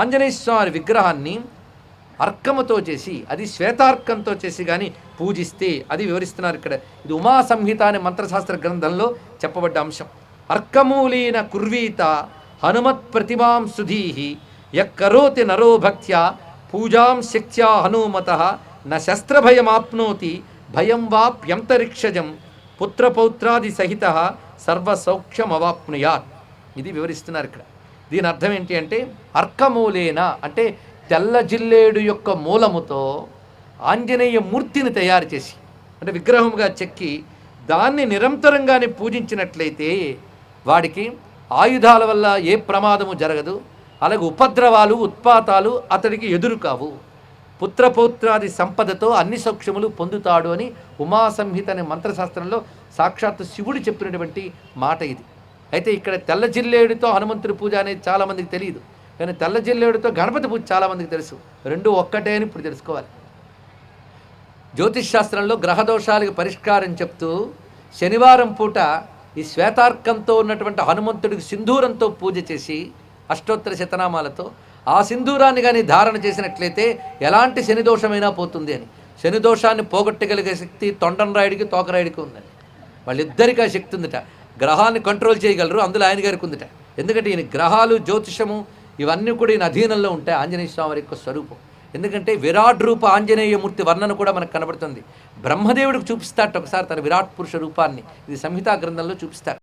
ఆంజనేయ స్వామి విగ్రహాన్ని అర్కముతో చేసి అది శ్వేతార్కంతో చేసి కానీ పూజిస్తే అది వివరిస్తున్నారు ఇక్కడ. ఇది ఉమా సంహిత అనే మంత్రశాస్త్ర గ్రంథంలో చెప్పబడ్డ అంశం. అర్కమూలీన కుర్వీత హనుమత్ ప్రతిమాం సుధీహి యక్కరోతి నరో భక్త్యా పూజాం శక్త్యా హనుమత న శస్త్రభయమాప్నోతి భయం వాప్యంతరిక్షజం పుత్రపౌత్రాది సహిత సర్వసౌఖ్యమవాప్నుయాత్. ఇది వివరిస్తున్నారు ఇక్కడ. దీని అర్థం ఏంటి అంటే అర్కమూలేన అంటే తెల్ల జిల్లేడు యొక్క మూలముతో ఆంజనేయ మూర్తిని తయారు చేసి అంటే విగ్రహముగా చెక్కి దాన్ని నిరంతరంగానే పూజించినట్లయితే వాడికి ఆయుధాల వల్ల ఏ ప్రమాదము జరగదు అలాగే ఉపద్రవాలు ఉత్పాతాలు అతడికి ఎదురు కావు పుత్రపౌత్రాది సంపదతో అన్ని సౌక్ష్యములు పొందుతాడు అని ఉమా సంహిత అనే మంత్రశాస్త్రంలో సాక్షాత్తు శివుడు చెప్పినటువంటి మాట ఇది. అయితే ఇక్కడ తెల్ల జిల్లేడితో హనుమంతుడి పూజ అనేది చాలామందికి తెలియదు. కానీ తెల్ల జిల్లేడితో గణపతి పూజ చాలామందికి తెలుసు. రెండు ఒక్కటే అని ఇప్పుడు తెలుసుకోవాలి. జ్యోతిష్ శాస్త్రంలో గ్రహదోషాలకు పరిష్కారం చెప్తూ శనివారం పూట ఈ శ్వేతార్కంతో ఉన్నటువంటి హనుమంతుడికి సింధూరంతో పూజ చేసి అష్టోత్తర శతనామాలతో ఆ సింధూరాన్ని కానీ ధారణ చేసినట్లయితే ఎలాంటి శని దోషమైనా పోతుంది అని. శని దోషాన్ని పోగొట్టగలిగే శక్తి తొండంరాయుడికి తోకరాయుడికి ఉందని వాళ్ళిద్దరికీ ఆ శక్తి ఉందిట. గ్రహాన్ని కంట్రోల్ చేయగలరు. అందులో ఆయన గారికి ఉందిట. ఎందుకంటే ఈయన గ్రహాలు జ్యోతిషము ఇవన్నీ కూడా ఈయన అధీనంలో ఉంటాయి ఆంజనేయ స్వామి యొక్క స్వరూపం. ఎందుకంటే విరాట్ రూప ఆంజనేయమూర్తి వర్ణన కూడా మనకు కనబడుతుంది. బ్రహ్మదేవుడికి చూపిస్తాట ఒకసారి తన విరాట్ పురుష రూపాన్ని. ఇది సంహితా గ్రంథంలో చూపిస్తారు